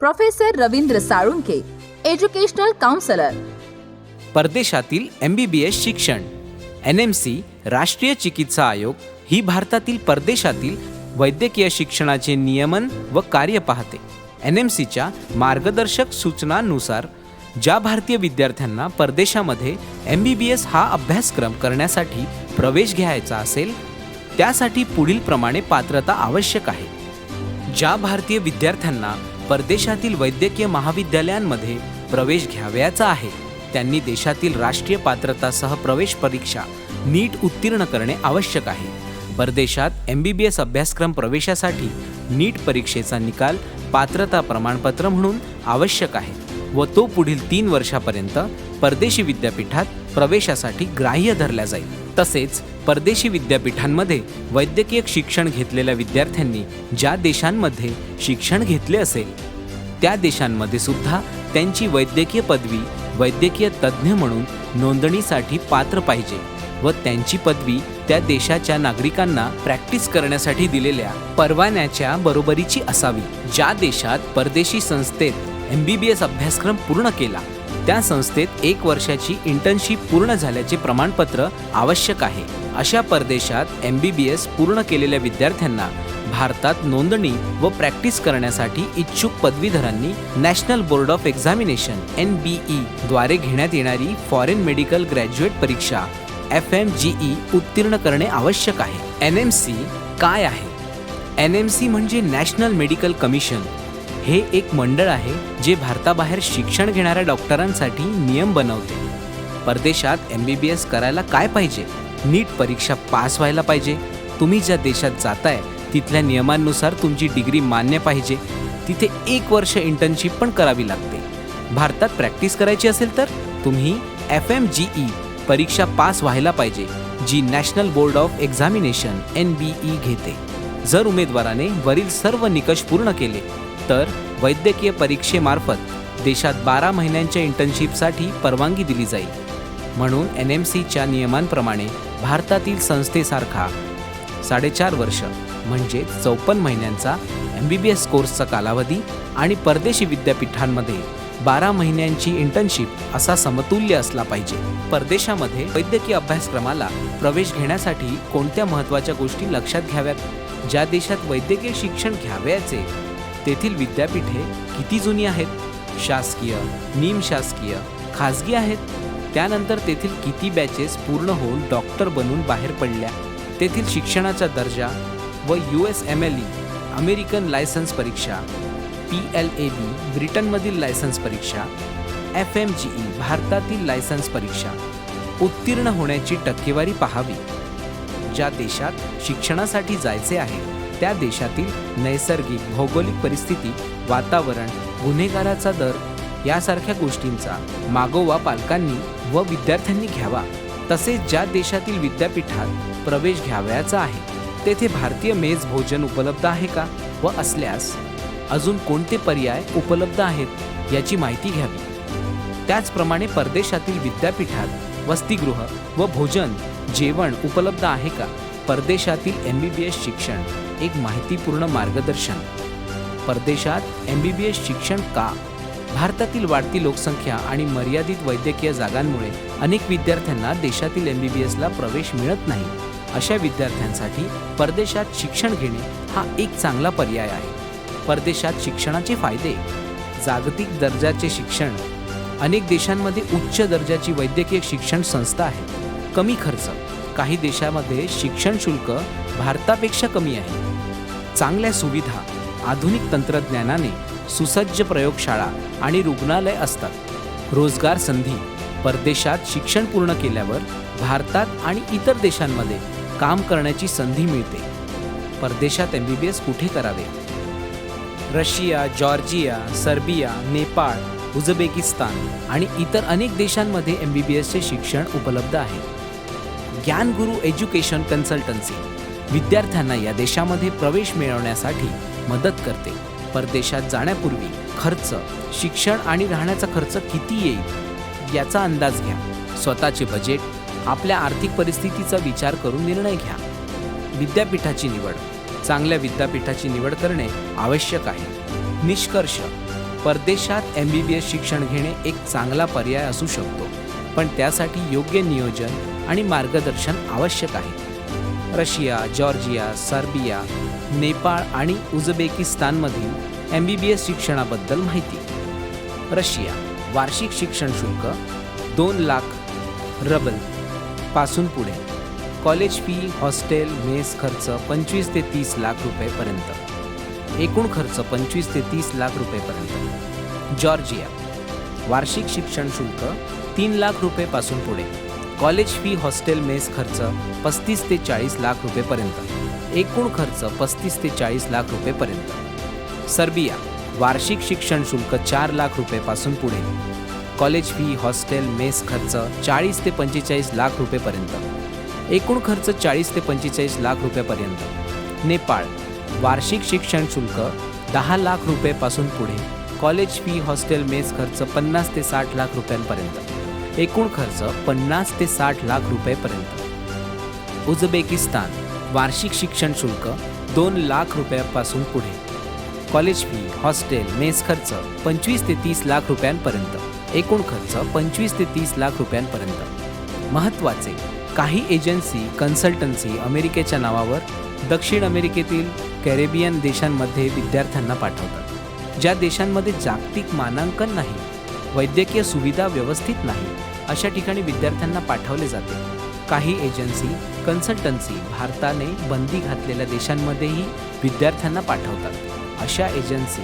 Professor Ravindra Salunke educational counsellor. परदेशातील M B B S शिक्षण N M C राष्ट्रीय चिकित्सा आयोग ही भारतातील परदेशातील वैद्यकीय शिक्षणाचे नियमन व कार्य पाहते. एन एम सीच्या मार्गदर्शक सूचनांनुसार ज्या भारतीय विद्यार्थ्यांना परदेशामध्ये एम बी बी एस हा अभ्यासक्रम करण्यासाठी प्रवेश घ्यायचा असेल त्यासाठी पुढीलप्रमाणे पात्रता आवश्यक आहे. ज्या भारतीय विद्यार्थ्यांना परदेशातील वैद्यकीय महाविद्यालयांमध्ये प्रवेश घ्यावयाचा आहे त्यांनी देशातील राष्ट्रीय पात्रतासह प्रवेश परीक्षा नीट उत्तीर्ण करणे आवश्यक आहे. परदेशात एम बी बी एस अभ्यासक्रम प्रवेशासाठी नीट परीक्षेचा निकाल पात्रता प्रमाणपत्र म्हणून आवश्यक आहे. व तो पुढील तीन वर्षापर्यंत परदेशी विद्यापीठात प्रवेशासाठी ग्राह्य धरला जाईल. तसेच परदेशी विद्यापीठांमध्ये वैद्यकीय शिक्षण घेतलेल्या विद्यार्थ्यांनी ज्या देशांमध्ये शिक्षण घेतले असेल त्या देशांमध्ये सुद्धा त्यांची वैद्यकीय पदवी वैद्यकीय तज्ज्ञ म्हणून नोंदणीसाठी पात्र पाहिजे. व त्यांची पदवी त्या देशाच्या नागरिकांना प्रॅक्टिस करण्यासाठी दिलेल्या परवान्याच्या बरोबरीची असावी. ज्या देशात परदेशी संस्थेत एम बी बी एस अभ्यासक्रम पूर्ण केला त्या संस्थेत एक वर्षाची इंटर्नशिप पूर्ण झाल्याचे प्रमाणपत्र आवश्यक आहे. अशा परदेशात एम बी बी एस पूर्ण केलेल्या विद्यार्थ्यांना भारतात नोंदणी व प्रॅक्टिस करण्यासाठी इच्छुक पदवीधरांनी national board of examination N B E द्वारे घेण्यात येणारी फॉरेन मेडिकल ग्रॅज्युएट परीक्षा एफ एम जी ई उत्तीर्ण करणे आवश्यक आहे. एन एम सी काय आहे? एन एम सी म्हणजे नॅशनल मेडिकल कमिशन. हे एक मंडळ आहे जे भारताबाहेर शिक्षण घेणाऱ्या डॉक्टरांसाठी नियम बनवते. परदेशात एम बी बी एस करायला काय पाहिजे? नीट परीक्षा पास व्हायला पाहिजे. तुम्ही ज्या देशात जाताय तिथल्या नियमांनुसार तुमची डिग्री मान्य पाहिजे. तिथे एक वर्ष इंटर्नशिप पण करावी लागते. भारतात प्रॅक्टिस करायची असेल तर तुम्ही एफ एम जी ई परीक्षा पास व्हायला पाहिजे जी national board of examination N B E घेते. जर उमेदवाराने वरील सर्व निकष पूर्ण केले तर वैद्यकीय परीक्षेमार्फत देशात बारा महिन्यांच्या इंटर्नशिपसाठी परवानगी दिली जाईल. म्हणून एन एम सीच्या नियमांप्रमाणे भारतातील संस्थेसारखा साडेचार वर्ष म्हणजे चौपन्न महिन्यांचा एम बी बी एस कोर्सचा कालावधी आणि परदेशी विद्यापीठांमध्ये बारा महिन्यांची इंटर्नशिप असा समतुल्य असला पाहिजे. परदेशामध्ये वैद्यकीय अभ्यासक्रमाला प्रवेश घेण्यासाठी कोणत्या महत्त्वाच्या गोष्टी लक्षात घ्याव्यात? ज्या देशात वैद्यकीय शिक्षण घ्यावयाचे तेथील विद्यापीठे किती जुनी आहेत? शासकीय निमशासकीय खाजगी आहेत? त्यानंतर तेथील किती बॅचेस पूर्ण होऊन डॉक्टर बनून बाहेर पडल्या? तेथील शिक्षणाचा दर्जा व U S M L E American licence परीक्षा पी एल ए बी ब्रिटनमधील लायसन्स परीक्षा. एफ एम जी ई भारतातील लायसन्स परीक्षा. उत्तीर्ण होण्याची टक्केवारी पाहावी. ज्या देशात शिक्षणासाठी जायचे आहे त्या देशातील नैसर्गिक भौगोलिक परिस्थिती वातावरण गुन्हेगाराचा दर यासारख्या गोष्टींचा मागोवा पालकांनी व विद्यार्थ्यांनी घ्यावा. तसेच ज्या देशातील विद्यापीठात प्रवेश घ्यावयाचा आहे तेथे भारतीय मेज भोजन उपलब्ध आहे का व असल्यास अजून कोणते पर्याय उपलब्ध आहेत याची माहिती घ्यावी. त्याचप्रमाणे परदेशातील विद्यापीठात वसतिगृह व भोजन जेवण उपलब्ध आहे का? परदेशातील एम बी बी एस शिक्षण एक माहितीपूर्ण मार्गदर्शन. परदेशात एम बी बी एस शिक्षण का? भारतातील वाढती लोकसंख्या आणि मर्यादित वैद्यकीय जागांमुळे अनेक विद्यार्थ्यांना देशातील एम बी बी एसला प्रवेश मिळत नाही. अशा विद्यार्थ्यांसाठी परदेशात शिक्षण घेणे हा एक चांगला पर्याय आहे. परदेशात शिक्षणाचे फायदे जागतिक दर्जाचे शिक्षण अनेक देशांमध्ये उच्च दर्जाची वैद्यकीय शिक्षण संस्था आहेत कमी खर्च काही देशामध्ये शिक्षण शुल्क भारतापेक्षा कमी आहे. चांगल्या सुविधा आधुनिक तंत्रज्ञानाने सुसज्ज प्रयोगशाळा आणि रुग्णालय असतात. रोजगार संधी परदेशात शिक्षण पूर्ण केल्यावर भारतात आणि इतर देशांमध्ये काम करण्याची संधी मिळते. परदेशात एम बी बी एस कुठे करावे? Russia Georgia Serbia Nepal Uzbekistan आणि इतर अनेक देशांमध्ये एम बी बी एसचे शिक्षण उपलब्ध आहे. ज्ञानगुरू एज्युकेशन कन्सल्टन्सी विद्यार्थ्यांना या देशामध्ये प्रवेश मिळवण्यासाठी मदत करते. परदेशात जाण्यापूर्वी खर्च शिक्षण आणि राहण्याचा खर्च किती येईल याचा अंदाज घ्या. स्वतःचे बजेट आपल्या आर्थिक परिस्थितीचा विचार करून निर्णय घ्या. विद्यापीठाची निवड चांगल्या विद्यापीठाची निवड करणे आवश्यक आहे. निष्कर्ष. परदेशात एम बी बी एस शिक्षण घेणे एक चांगला पर्याय असू शकतो पण त्यासाठी योग्य नियोजन आणि मार्गदर्शन आवश्यक आहे. रशिया जॉर्जिया सर्बिया नेपाळ आणि उझबेकिस्तानमधील एम बी बी एस शिक्षणाबद्दल माहिती. रशिया वार्षिक शिक्षण शुल्क दोन लाख रबलपासून पुढे. कॉलेज फी हॉस्टेल मेस खर्च पंचवीस ते तीस लाख रुपयेपर्यंत. एकूण खर्च पंचवीस ते तीस लाख रुपयेपर्यंत. जॉर्जिया. वार्षिक शिक्षण शुल्क तीन लाख रुपयेपासून पुढे. कॉलेज फी हॉस्टेल मेस खर्च पस्तीस ते चाळीस लाख रुपयेपर्यंत. एकूण खर्च पस्तीस ते चाळीस लाख रुपयेपर्यंत. सर्बिया. वार्षिक शिक्षण शुल्क चार लाख रुपयेपासून पुढे. कॉलेज फी हॉस्टेल मेस खर्च चाळीस ते पंचेचाळीस लाख रुपयेपर्यंत. एकूण खर्च चाळीस ते पंचेचाळीस लाख रुपयापर्यंत. नेपाळ वार्षिक शिक्षण शुल्क दहा लाख रुपयेपासून पुढे. कॉलेज फी हॉस्टेल मेस खर्च पन्नास ते साठ लाख रुपयांपर्यंत. एकूण खर्च पन्नास ते साठ लाख रुपयेपर्यंत. उझबेकिस्तान वार्षिक शिक्षण शुल्क दोन लाख रुपयापासून पुढे. कॉलेज फी हॉस्टेल मेस खर्च पंचवीस ते तीस लाख रुपयांपर्यंत. एकूण खर्च पंचवीस ते तीस लाख रुपयांपर्यंत. महत्त्वाचे काही एजन्सी कन्सल्टन्सी अमेरिकेच्या नावावर दक्षिण अमेरिकेतील कॅरेबियन देशांमध्ये विद्यार्थ्यांना पाठवतात ज्या देशांमध्ये जागतिक मानांकन नाही वैद्यकीय सुविधा व्यवस्थित नाही अशा ठिकाणी विद्यार्थ्यांना पाठवले जाते. काही एजन्सी कन्सल्टन्सी भारताने बंदी घातलेल्या देशांमध्येही विद्यार्थ्यांना पाठवतात अशा एजन्सी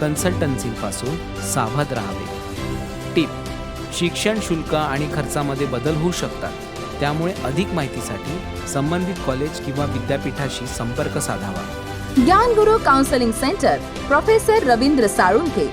कन्सल्टन्सीपासून सावध राहावे. टिप शिक्षण शुल्क आणि खर्चामध्ये बदल होऊ शकतात. त्यामुळे अधिक माहितीसाठी संबंधित कॉलेज किंवा विद्यापीठाशी संपर्क साधावा. Gyan Guru counselling centre professor Ravindra Salunkhe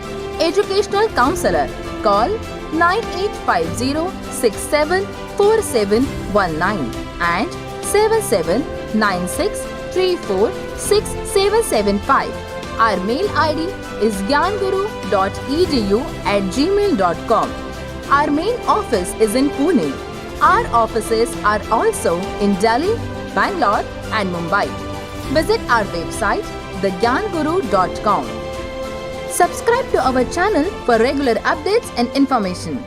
educational counsellor call nine eight five zero six seven four seven one nine and seven seven nine six three four six seven seven five our mail I D is Gyanguru dot E D U at Gmail dot com our mail office is in Pune Our offices are also in Delhi, Bangalore, and Mumbai. Visit our website thegyanguru.com. Subscribe to our channel for regular updates and information.